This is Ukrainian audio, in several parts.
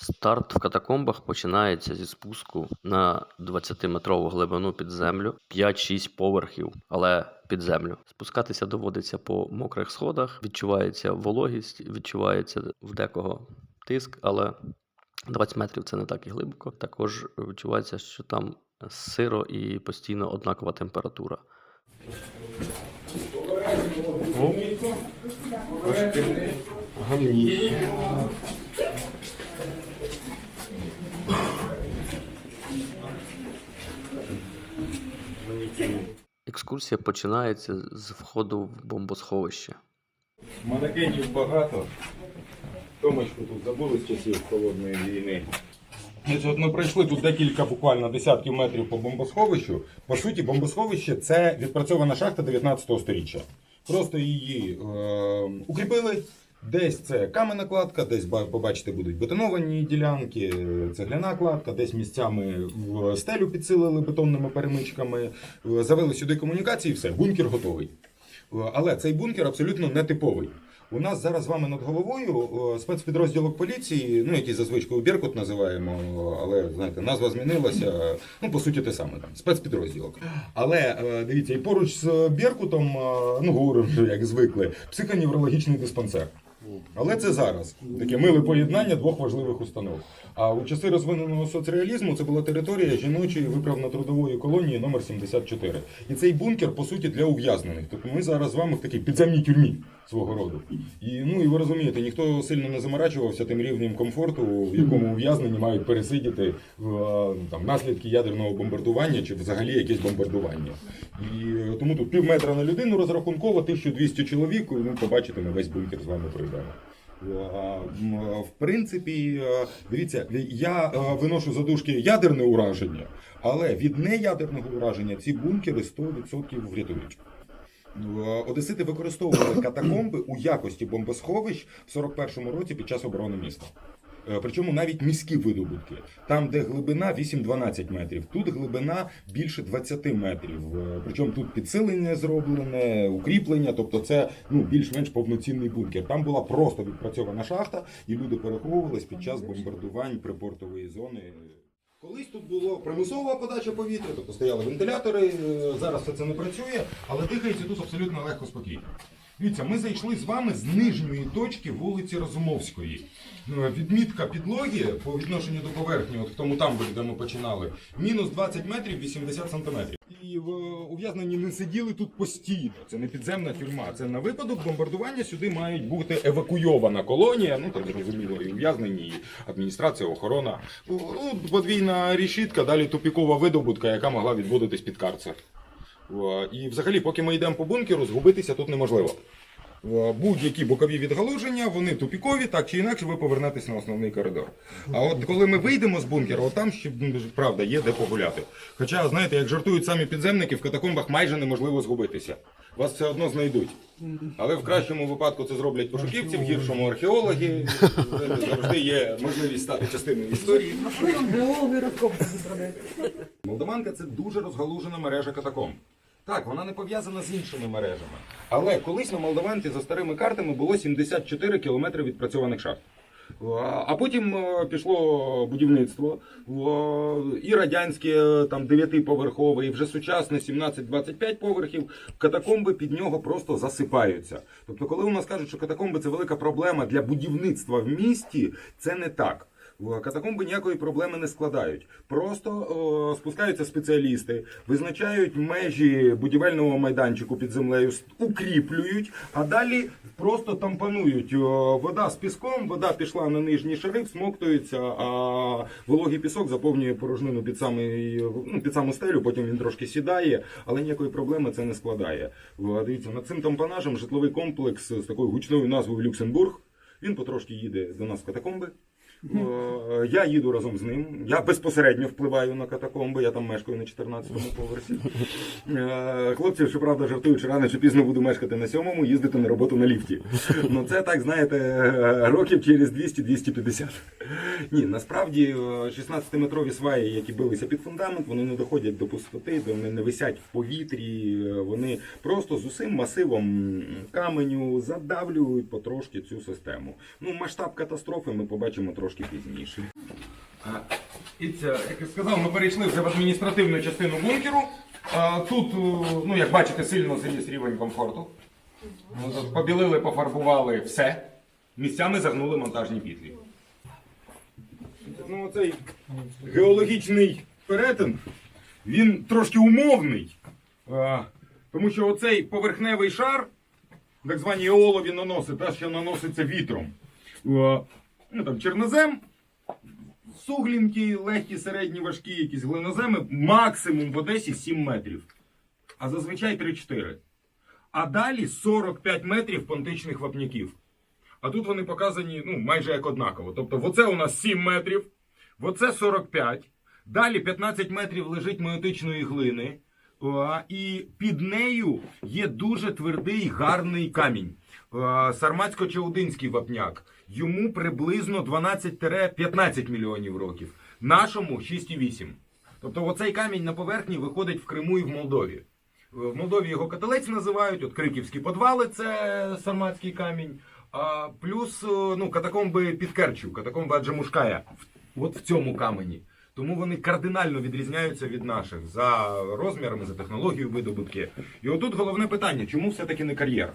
Старт в катакомбах починається зі спуску на 20-метрову глибину під землю, 5-6 поверхів, але під землю. Спускатися доводиться по мокрих сходах, відчувається вологість, відчувається в декого тиск, але 20 метрів це не так і глибоко. Також відчувається, що там сиро і постійно однакова температура. Екскурсія починається з входу в бомбосховище. Манекенів багато. Томочку тут забули з часів холодної війни. Значить, ми пройшли тут декілька буквально десятків метрів по бомбосховищу. По суті, бомбосховище це відпрацьована шахта 19 століття. Просто її е, укріпили. Десь це каменна кладка, десь побачите будуть бетоновані ділянки, цегляна кладка, десь місцями в стелю підсилили бетонними перемичками, е, завели сюди комунікації, і все, бункер готовий. Е, Але цей бункер абсолютно нетиповий. У нас зараз з вами над головою е, спецпідрозділок поліції, ну який за звичкою Беркут називаємо, але знаєте, назва змінилася. Ну по суті, те саме там спецпідрозділок. Але дивіться, і поруч з Беркутом, е, ну говорю, як звикли, психоневрологічний диспансер. Але це зараз таке миле поєднання двох важливих установ. А у часи розвиненого соцреалізму це була територія жіночої виправно-трудової колонії номер 74. І цей бункер, по суті, для ув'язнених. Тобто ми зараз з вами в такій підземній тюрмі свого роду. І ну і ви розумієте, ніхто сильно не заморачувався тим рівнем комфорту, в якому ув'язнені мають пересидіти е, там, наслідки ядерного бомбардування чи взагалі якесь бомбардування. І е, тому тут пів метра на людину розрахунково 1200 чоловік. Ну, побачите, ми весь бункер з вами пройдемо. А, В принципі, е, дивіться, я е, виношу задушки ядерне ураження, але від неядерного ураження ці бункери 100% врятують. Е, Одесити використовували катакомби у якості бомбосховищ в 41-му році під час оборони міста. Е, Причому навіть міські видобутки, там, де глибина 8-12 метрів, тут глибина більше 20 метрів. Е, Причому тут підсилення зроблене, укріплення, тобто це ну, більш-менш повноцінний бункер. Там була просто відпрацьована шахта, і люди переховувались під час бомбардувань припортової зони. Колись тут було примусова подача повітря, тобто стояли вентилятори. е, Зараз все це не працює, але дихається тут абсолютно легко спокійно. Дивіться, ми зайшли з вами з нижньої точки вулиці Розумовської. Ну, Відмітка підлоги по відношенню до поверхні, от в тому тамбурі, де ми починали, мінус 20 метрів 80 сантиметрів. І в ув'язнені не сиділи тут постійно. Це не підземна тюрма. Це на випадок бомбардування сюди мають бути евакуйована колонія. Ну там зрозуміло, і ув'язнені, і адміністрація, охорона. Ну, подвійна рішітка, далі тупікова видобутка, яка могла відводитись під карцер. О, І взагалі, поки ми йдемо по бункеру, згубитися тут неможливо. Будь-які бокові відгалуження, вони тупікові, так чи інакше ви повернетесь на основний коридор. А от коли ми вийдемо з бункера, от там ще правда є де погуляти. Хоча, знаєте, як жартують самі підземники, в катакомбах майже неможливо згубитися. Вас все одно знайдуть. Але в кращому випадку це зроблять пошуківці, в гіршому археологи. Завжди є можливість стати частиною історії. Молдаванка це дуже розгалужена мережа катакомб. Так, вона не пов'язана з іншими мережами. Але колись на Молдаванці за старими картами було 74 кілометри відпрацьованих шахт. А а потім е, пішло будівництво е, і радянське е, там 9-поверхове, і вже сучасне 17-25 поверхів. Катакомби під нього просто засипаються. Тобто, коли у нас кажуть, що катакомби це велика проблема для будівництва в місті, це не так. Катакомби ніякої проблеми не складають. Просто о, спускаються спеціалісти, визначають межі будівельного майданчику під землею, укріплюють, а далі просто тампонують. О, Вода з піском, вода пішла на нижні шари, всмоктується, а вологий пісок заповнює порожнину під, самий, ну, під саму стелю, потім він трошки сідає, але ніякої проблеми це не складає. О, Дивіться, над цим тампонажем житловий комплекс з такою гучною назвою Люксембург. Він потрошки їде до нас в катакомби. Е, Я їду разом з ним. Я безпосередньо впливаю на катакомби, я там мешкаю на 14-му поверсі. Е, Хлопці, щоправда, жартують, що рано чи пізно буду мешкати на сьомому, їздити на роботу на ліфті. Ну це так, знаєте, е, років через 200-250. Ні, насправді е, 16-метрові сваї, які билися під фундамент, вони не доходять до пустоти, вони не висять в повітрі, е, вони просто з усім масивом каменю задавлюють потрошки цю систему. Ну, масштаб катастрофи ми побачимо трошки трошки пізніше. І це, як я сказав, ми перейшли вже в адміністративну частину бункеру. Тут, ну як бачите, сильно зріс рівень комфорту. Ну, Побілили, пофарбували все. Місцями загнули монтажні петлі. Ну, цей геологічний перетин, він трошки умовний. Тому що оцей поверхневий шар, так звані еолові наноси, те, що наноситься вітром. Ну, там, чорнозем, суглінки, легкі, середні, важкі, якісь глиноземи, максимум в Одесі 7 метрів. А зазвичай 3-4. А далі 45 метрів понтичних вапняків. А тут вони показані ну, майже як однаково. Тобто, оце у нас 7 метрів, оце 45. Далі 15 метрів лежить моєтичної глини. І під нею є дуже твердий гарний камінь. А, Сарматсько-Чаудинський вапняк. Йому приблизно 12-15 мільйонів років. Нашому 6,8. Тобто оцей камінь на поверхні виходить в Криму і в Молдові. В Молдові його каталець називають, от Криківські подвали це сарматський камінь. А плюс е, ну, катакомби під Керчю, катакомби Аджамушкая. От в цьому камені. Тому вони кардинально відрізняються від наших за розмірами, за технологією видобутки. І отут головне питання: чому все-таки не кар'єр?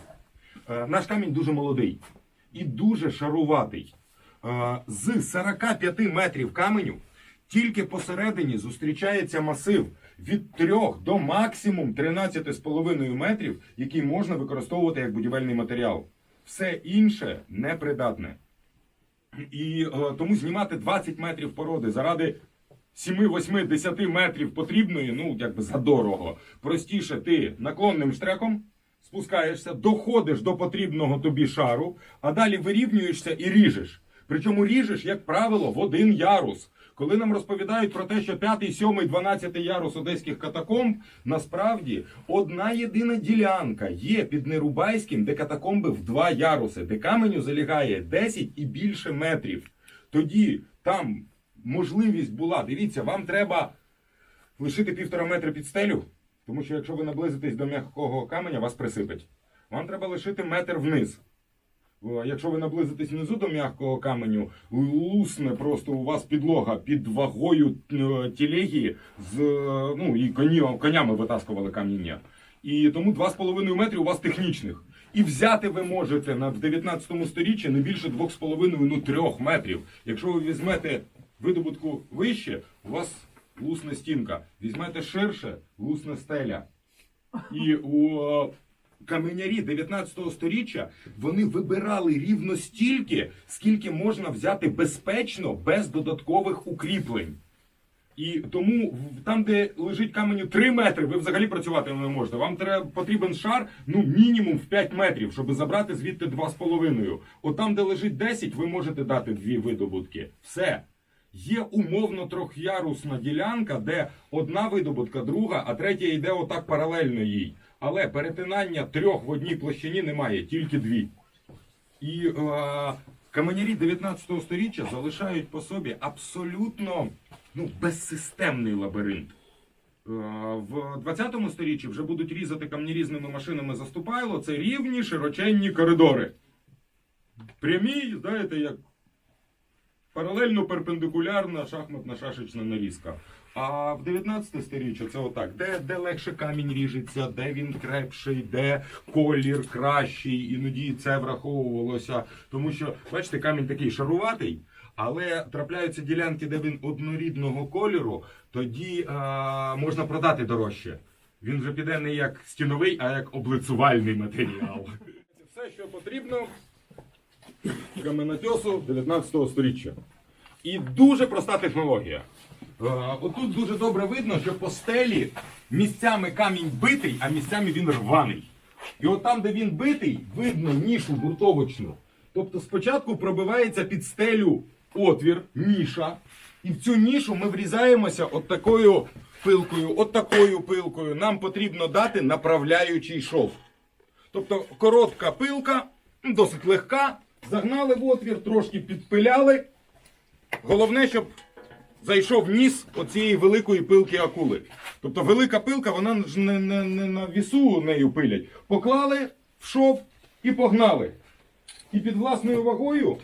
Е, Наш камінь дуже молодий і дуже шаруватий. Е, З 45 метрів каменю тільки посередині зустрічається масив від 3 до максимум 13,5 метрів, який можна використовувати як будівельний матеріал. Все інше непридатне. І е, тому знімати 20 метрів породи заради 7, 8, 10 метрів потрібної, ну якби задорого. Простіше ти наклонним штреком спускаєшся, доходиш до потрібного тобі шару, а далі вирівнюєшся і ріжеш. Причому ріжеш, як правило, в один ярус. Коли нам розповідають про те, що 5, 7, 12 ярус одеських катакомб, насправді одна єдина ділянка є під Нерубайським, де катакомби в два яруси, де каменю залягає 10 і більше метрів. Тоді там можливість була. Дивіться, вам треба лишити півтора метра під стелю, тому що якщо ви наблизитесь до м'якого каменя, вас присипить. Вам треба лишити метр вниз. Якщо ви наблизитесь внизу до м'якого каменю, лусне просто у вас підлога під вагою е, тілегі з е, ну і коні, конями витаскували каміння. І тому 2,5 метри у вас технічних. І взяти ви можете на в 19 сторіччі не більше 2,5 ну 3 метрів. Якщо ви візьмете видобутку вище, у вас лусне стінка. Візьмете ширше, лусне стеля. І у е, каменярі 19 сторіччя вони вибирали рівно стільки, скільки можна взяти безпечно, без додаткових укріплень. І тому там, де лежить каменю 3 метри, ви взагалі працювати не можете. Вам треба потрібен шар ну мінімум в 5 метрів, щоб забрати звідти 2,5. От там, де лежить 10, ви можете дати дві видобутки. Все. Є умовно трьохярусна ділянка, де одна видобутка, друга, а третя йде отак паралельно їй. Але перетинання трьох в одній площині немає, тільки дві. І е, каменярі 19 століття залишають по собі абсолютно ну, безсистемний лабіринт. Е, В 20 сторіччі вже будуть різати камнерізними машинами заступайло. Це рівні широченні коридори. Прямі, знаєте, як паралельно перпендикулярна шахматна шашечна нарізка. А в 19 сторіччя це отак, де, де легше камінь ріжеться, де він крепший, де колір кращий, іноді це враховувалося. Тому що, бачите, камінь такий шаруватий, але трапляються ділянки, де він однорідного кольору, тоді а, можна продати дорожче. Він вже піде не як стіновий, а як облицювальний матеріал. Все, що потрібно каменотесу 19 сторіччя. І дуже проста технологія. Е, Отут дуже добре видно, що по стелі місцями камінь битий, а місцями він рваний. І от там, де він битий, видно нішу гуртовочну. Тобто спочатку пробивається під стелю отвір, ніша, і в цю нішу ми врізаємося от такою пилкою, от такою пилкою. Нам потрібно дати направляючий шов. Тобто коротка пилка, досить легка, загнали в отвір, трошки підпиляли. Головне, щоб зайшов ніс оцієї великої пилки акули. Тобто велика пилка, вона ж не, не, не на вісу нею пилять. Поклали в шов і погнали. І під власною вагою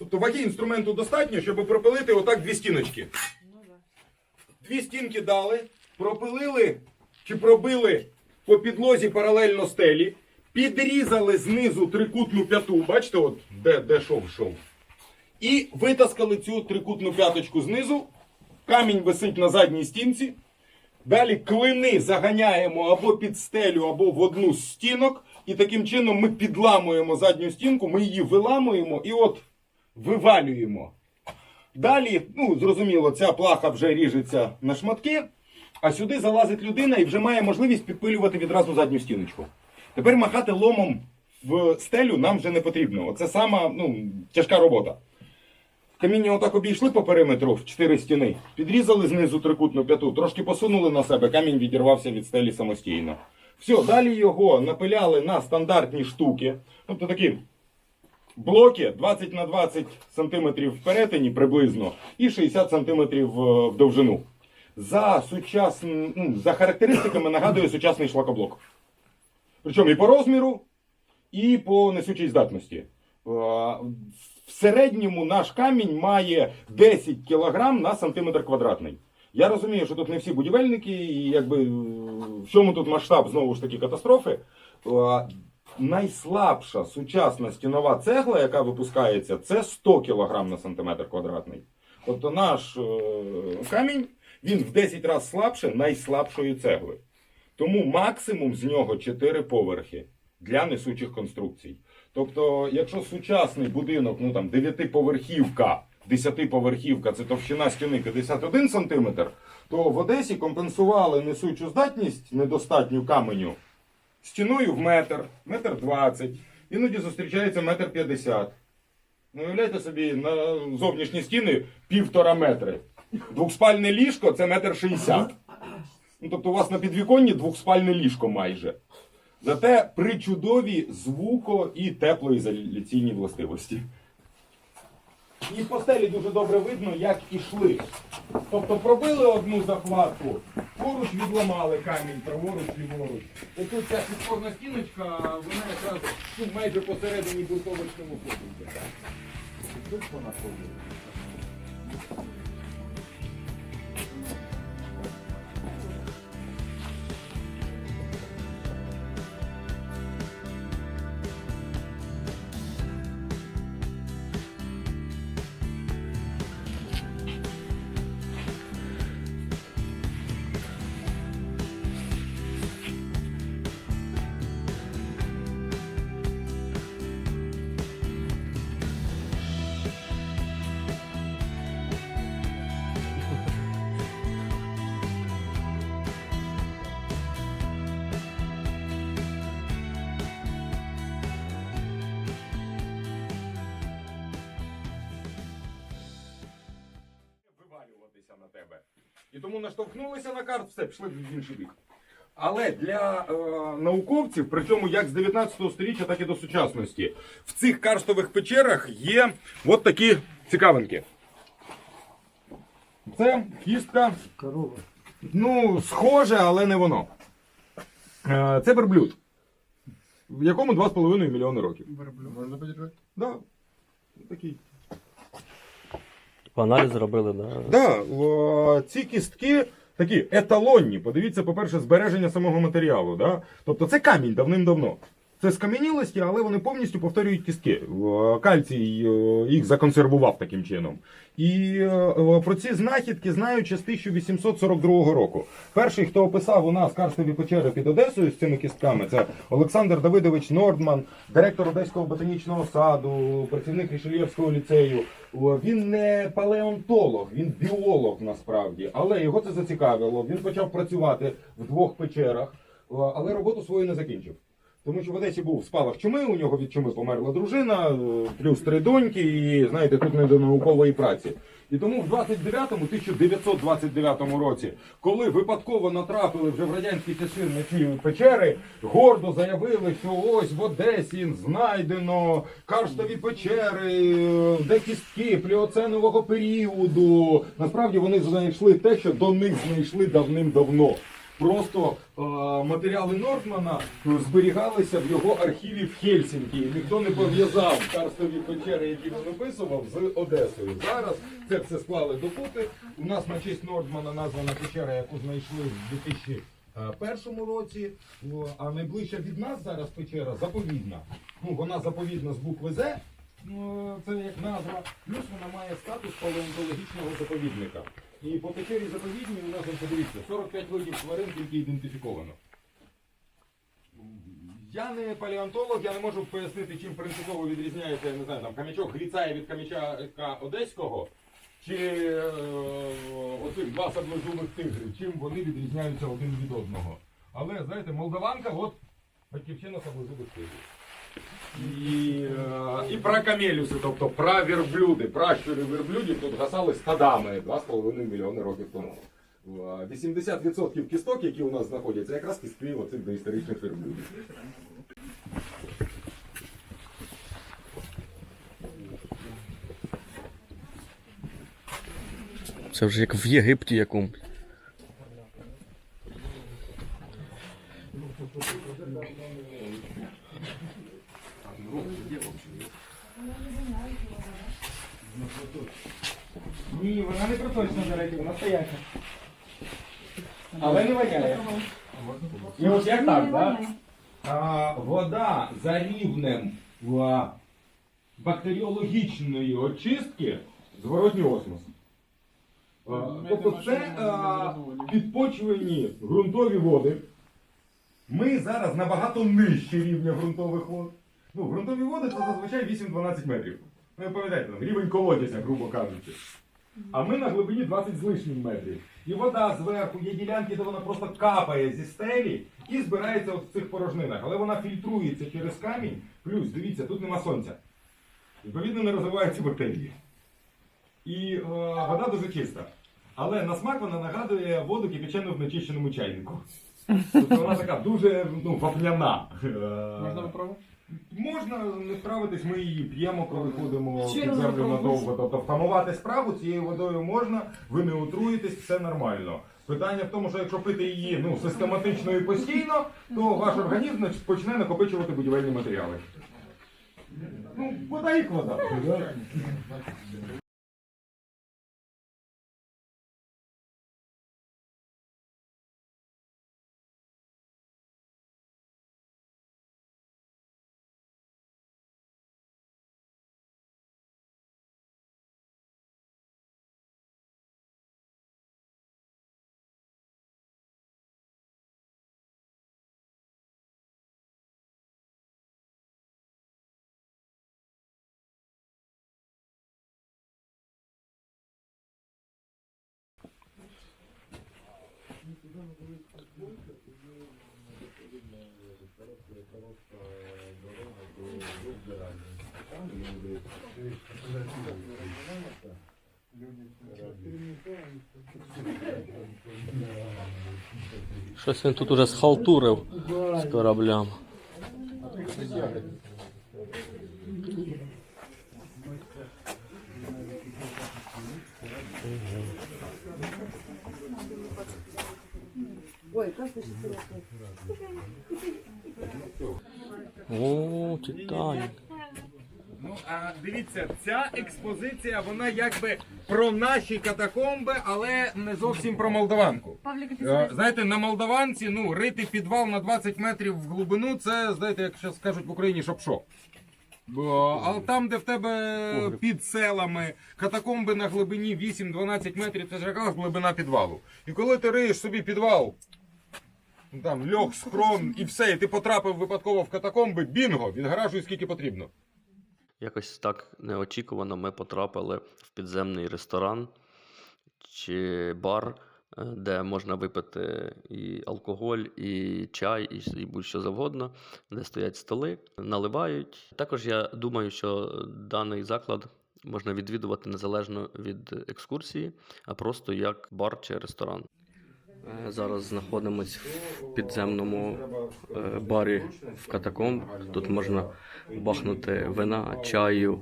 Тобто ваги інструменту достатньо, щоб пропилити отак дві стіночки. Дві стінки дали, пропилили чи пробили по підлозі паралельно стелі, підрізали знизу трикутну п'яту, бачите, от де, де шов йшов. І витаскали цю трикутну п'яточку знизу. Камінь висить на задній стінці. Далі клини заганяємо або під стелю, або в одну з стінок. І таким чином ми підламуємо задню стінку, ми її виламуємо і от вивалюємо. Далі, ну зрозуміло, ця плаха вже ріжеться на шматки, а сюди залазить людина і вже має можливість підпилювати відразу задню стіночку. Тепер махати ломом в стелю нам вже не потрібно. Оце сама ну, тяжка робота. Каміння отак обійшли по периметру в чотири стіни, підрізали знизу трикутну п'яту, трошки посунули на себе, камінь відірвався від стелі самостійно. Все, далі його напиляли на стандартні штуки, тобто такі блоки 20 на 20 сантиметрів в перетині приблизно і 60 сантиметрів е, в довжину. За, сучасн... ну, за характеристиками нагадує сучасний шлакоблок. Причому і по розміру, і по несучій здатності. Е, В середньому наш камінь має 10 кг на сантиметр квадратний. Я розумію, що тут не всі будівельники, і якби е, в чому тут масштаб знову ж таки катастрофи. Е, Найслабша сучасна стінова цегла, яка випускається, це 100 кг на сантиметр квадратний. Тобто наш камінь він в 10 разів слабше найслабшої цегли. Тому максимум з нього 4 поверхи для несучих конструкцій. Тобто, якщо сучасний будинок, ну там 9-поверхівка, 10-поверхівка, це товщина стіни 51 см, то в Одесі компенсували несучу здатність недостатню каменю стіною в метр, метр двадцять, іноді зустрічається метр п'ятдесят. Ну, уявляйте собі, на зовнішні стіни півтора метри. Двохспальне ліжко це метр шістдесят. Ну, тобто у вас на підвіконні двохспальне ліжко майже. Зате причудові звуко і теплоізоляційні властивості. І по стелі дуже добре видно, як ішли. Тобто пробили одну захватку, поруч відламали камінь, праворуч, ліворуч. І тут ця підпорна стіночка, вона якраз ну, майже посередині буртовочному ходу. Тут вона ходить. І тому наштовхнулися на карт, все, пішли в інший бік. Але для е, науковців, причому як з 19 століття, так і до сучасності, в цих карстових печерах є от такі цікавинки. Це кістка. Корова. Ну, схоже, але не воно. Е, це верблюд, в якому 2,5 мільйони років. Можна подержати? Да. Такий. Аналіз зробили, да. Да, ці кістки такі еталонні. Подивіться, по-перше, збереження самого матеріалу. Да? Тобто це камінь давним-давно. Це скам'янілості, але вони повністю повторюють кістки. Кальцій їх законсервував таким чином. І про ці знахідки знають ще з 1842 року. Перший, хто описав у нас карстові печери під Одесою з цими кістками, це Олександр Давидович Нордман, директор Одеського ботанічного саду, працівник Рішельєвського ліцею. Він не палеонтолог, він біолог насправді, але його це зацікавило. Він почав працювати в двох печерах, але роботу свою не закінчив. Тому що в Одесі був спалах чуми, у нього від чуми померла дружина, е, плюс три доньки, і знаєте, тут не до наукової праці. І тому в 29-му, 1929 році, коли випадково натрапили вже в радянські часи на ці печери, гордо заявили, що ось в Одесі знайдено карстові печери, е, де кістки пліоценового періоду. Насправді вони знайшли те, що до них знайшли давним-давно. Просто е, матеріали Нортмана зберігалися в його архіві в Хельсінкі. Ніхто не пов'язав карстові печери, які він описував, з Одесою. Зараз це все склали докупи. У нас на честь Нортмана названа печера, яку знайшли в 2001 році. А найближча від нас зараз печера заповідна. Ну, вона заповідна з букви З. Ну, це як назва, плюс вона має статус палеонтологічного заповідника. І по печері заповідній у нас, от подивіться, 45 видів тварин тільки ідентифіковано. Я не палеонтолог, я не можу пояснити, чим принципово відрізняється, я не знаю, там кам'ячок Гріцая від кам'ячака Одеського, чи е, оцих два саблезубих тигрів, чим вони відрізняються один від одного. Але, знаєте, молдаванка, от батьківщина саблезубих тигрів. І, е, і пракамелюси, тобто праверблюди, пращури верблюдів тут гасали стадами 2,5 мільйони років тому. Е, 80% кісток, які у нас знаходяться, якраз кістки оцих доісторичних верблюдів. Це вже як в Єгипті якомусь. Ні, вона не проточна, до речі, вона стояча. Але не воняє. І ось як так, так? А, вода за рівнем а, бактеріологічної очистки зворотній осмос. А, тобто це а, підпочвені ґрунтові води. Ми зараз набагато нижче рівня ґрунтових вод. Ну, ґрунтові води це зазвичай 8-12 метрів. Ну, ви пам'ятаєте, там, рівень колодязя, грубо кажучи. А ми на глибині 20 з лишнім метрів. І вода зверху, є ділянки, де вона просто капає зі стелі і збирається от в цих порожнинах. Але вона фільтрується через камінь. Плюс, дивіться, тут нема сонця. Відповідно, не розвиваються бактерії. І е, вода дуже чиста. Але на смак вона нагадує воду кипячену в нечищеному чайнику. Тобто вона така дуже ну, вапняна. Можна попробувати? Можна не справитись, ми її п'ємо, коли ходимо Ще під раз землю надовго. Тобто втамувати справу цією водою можна, ви не отруєтесь, все нормально. Питання в тому, що якщо пити її ну, систематично і постійно, то ваш організм нач- почне накопичувати будівельні матеріали. Ну, вода як вода. Щось він тут уже схалтурив з кораблям. Ой, О, Титанік. Ну, а дивіться, ця експозиція, вона якби про наші катакомби, але не зовсім про молдаванку. Е, Знаєте, на Молдаванці ну, рити підвал на 20 метрів в глибину, це, знаєте, як зараз кажуть в Україні, шоп-шоп. Бо, А там, де в тебе під селами катакомби на глибині 8-12 метрів, це ж якраз глибина підвалу. І коли ти риєш собі підвал, там льох, схрон і все, і ти потрапив випадково в катакомби, бінго, відгаражуй скільки потрібно. Якось так неочікувано ми потрапили в підземний ресторан чи бар, е, де можна випити і алкоголь, і чай, і, і будь-що завгодно, де стоять столи, наливають. Також я думаю, що даний заклад можна відвідувати незалежно від екскурсії, а просто як бар чи ресторан. Е, Зараз знаходимось в підземному е, барі в катакомб. Тут можна бахнути вина, чаю,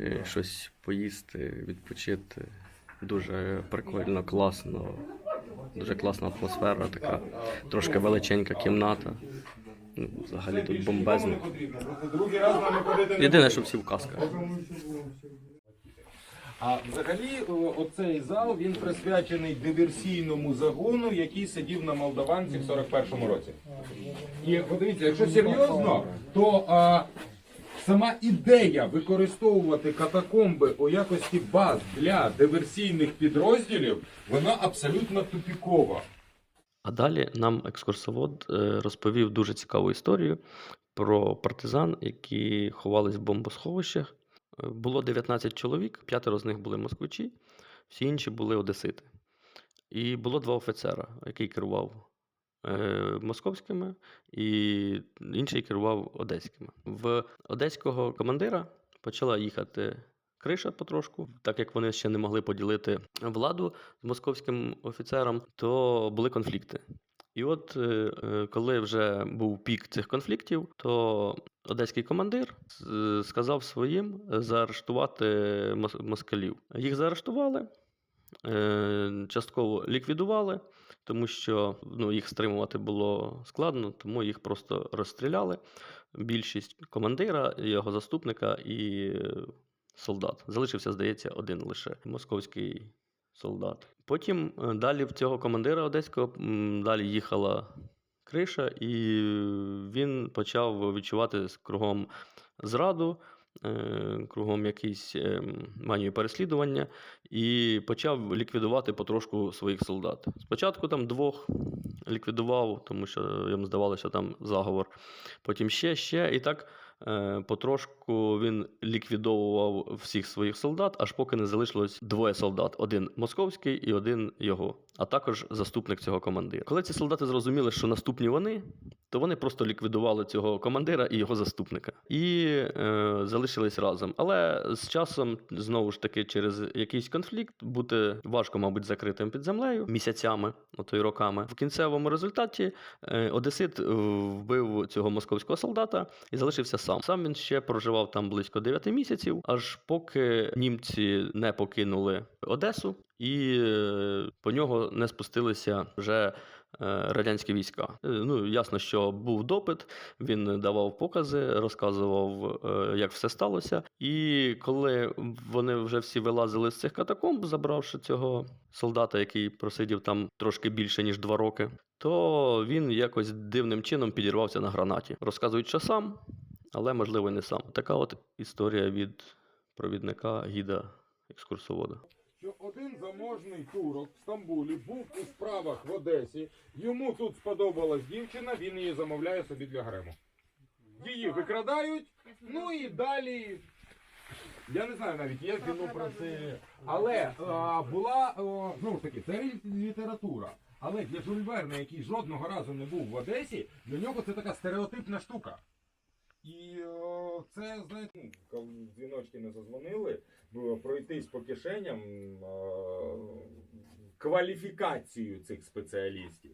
е, щось поїсти, відпочити. Дуже прикольно, класно. Дуже класна атмосфера, така трошки величенька кімната. Ну, Взагалі тут бомбезно. Єдине, що всі в касках. А взагалі, оцей зал він присвячений диверсійному загону, який сидів на Молдаванці в 41-му році. І подивіться, якщо серйозно, то а, сама ідея використовувати катакомби у якості баз для диверсійних підрозділів, вона абсолютно тупікова. А далі нам екскурсовод е, розповів дуже цікаву історію про партизан, які ховались в бомбосховищах. Було 19 чоловік, п'ятеро з них були москвичі, всі інші були одесити. І було два офіцера, який керував е, московськими, і інший керував одеськими. В одеського командира почала їхати криша потрошку, так як вони ще не могли поділити владу з московським офіцером, то були конфлікти. І от е, е, коли вже був пік цих конфліктів, то одеський командир сказав своїм заарештувати мос- москалів. Їх заарештували, е, частково ліквідували, тому що ну, їх стримувати було складно, тому їх просто розстріляли. Більшість командира, його заступника і е, солдат. Залишився, здається, один лише московський солдат. Потім е, далі в цього командира одеського далі їхала криша, і він почав відчувати кругом зраду, е, кругом якісь е, манію переслідування, і почав ліквідувати потрошку своїх солдат. Спочатку там двох ліквідував, тому що йому здавалося, що там заговор. Потім ще, ще, і так е, потрошку він ліквідовував всіх своїх солдат, аж поки не залишилось двоє солдат: один московський і один його, а також заступник цього командира. Коли ці солдати зрозуміли, що наступні вони, то вони просто ліквідували цього командира і його заступника і е, залишились разом. Але з часом, знову ж таки, через якийсь конфлікт бути важко, мабуть, закритим під землею місяцями, ото й роками. В кінцевому результаті е, Одесит е, вбив цього московського солдата і залишився сам. Сам він ще проживав там близько 9 місяців, аж поки німці не покинули Одесу, і е, по нього не спустилися вже. е, Радянські війська. Е, Ну, ясно, що був допит, він давав покази, розказував, як все сталося. І коли вони вже всі вилазили з цих катакомб, забравши цього солдата, який просидів там трошки більше ніж два роки, то він якось дивним чином підірвався на гранаті. Розказують, що сам, але можливо не сам. Така от історія від провідника гіда екскурсовода. що один заможний турок в Стамбулі був у справах в Одесі. Йому тут сподобалась дівчина, він її замовляє собі для грему. Її викрадають, ну і далі. Я не знаю навіть, є кіно про це. Але а, була а, знову ж таки, це література. Але для Жюль Верна, який жодного разу не був в Одесі, для нього це така стереотипна штука. І о, це, знаєте, коли дзвіночки не зазвонили, пройтись по кишеням о, кваліфікацію цих спеціалістів.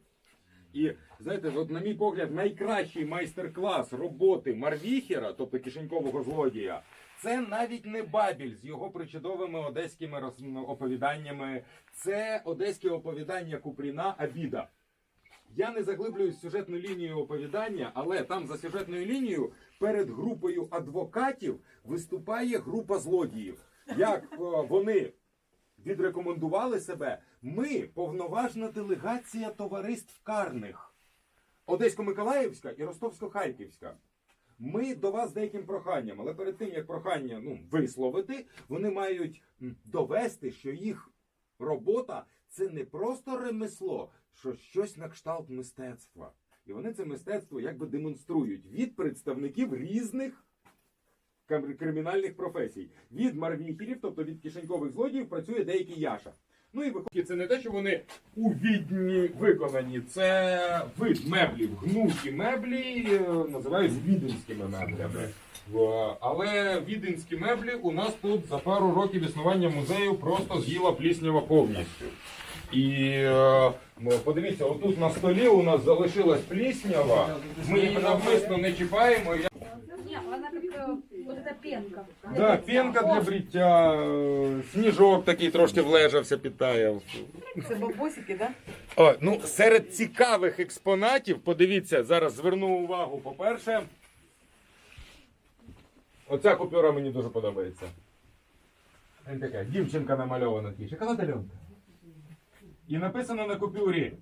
І знаєте, от, на мій погляд, найкращий майстер-клас роботи Марвіхера, тобто кишенькового злодія, це навіть не Бабіль з його причудовими одеськими оповіданнями. Це одеське оповідання Купріна Абіда. Я не заглиблююсь в сюжетну лінію оповідання, але там за сюжетною лінією перед групою адвокатів виступає група злодіїв. Як е, вони відрекомендували себе, ми повноважна делегація товариств карних Одесько-Миколаївська і Ростовсько-Харківська. Ми до вас з деяким проханням, але перед тим як прохання ну, висловити, вони мають довести, що їх робота це не просто ремесло, що щось на кшталт мистецтва. І вони це мистецтво якби демонструють від представників різних кримінальних професій. Від марвіхерів, тобто від кишенькових злодіїв, працює деякий Яша. Ну і виходить, це не те, що вони у відні виконані, це вид меблів, гнуті меблі е, називають віденськими меблями. Але віденські меблі у нас тут за пару років існування музею просто з'їла пліснява повністю. І е, ну, подивіться, отут на столі у нас залишилась пліснява. Ми її навмисно не чіпаємо. Я... Вот пенка. Да, пенка для бриття, е, сніжок такий трошки влежався, підтаяв. Це бабосики, да? О, ну, серед цікавих експонатів, подивіться, зараз зверну увагу, по-перше. Оця купюра мені дуже подобається. Така, дівчинка намальована такий. Шоколадальонка. І написано на купюрі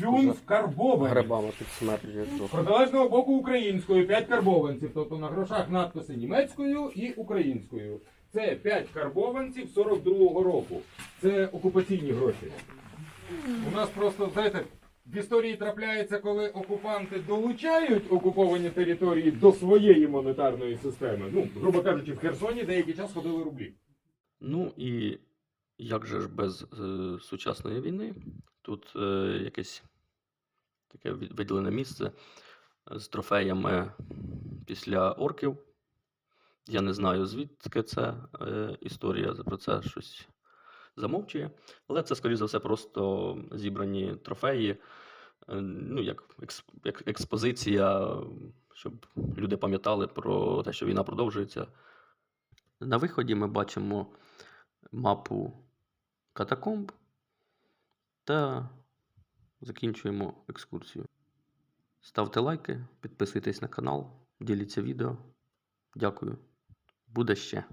Фюн карбований. Грибами підсмерджує З протилежного боку українською 5 карбованців, тобто на грошах надписи німецькою і українською. Це 5 карбованців 42-го року. Це окупаційні гроші. У нас просто, знаєте, в історії трапляється, коли окупанти долучають окуповані території до своєї монетарної системи. Ну, грубо кажучи, в Херсоні деякий час ходили рублі. Ну і як же ж без е, сучасної війни? Тут е, якесь таке виділене місце з трофеями після орків. Я не знаю, звідки це е, історія про це щось замовчує. Але це, скоріш за все, просто зібрані трофеї, е, ну, як, екс, як експозиція, щоб люди пам'ятали про те, що війна продовжується. На виході ми бачимо мапу катакомб та закінчуємо екскурсію. Ставте лайки, підписуйтесь на канал, діліться відео. Дякую. Буде ще.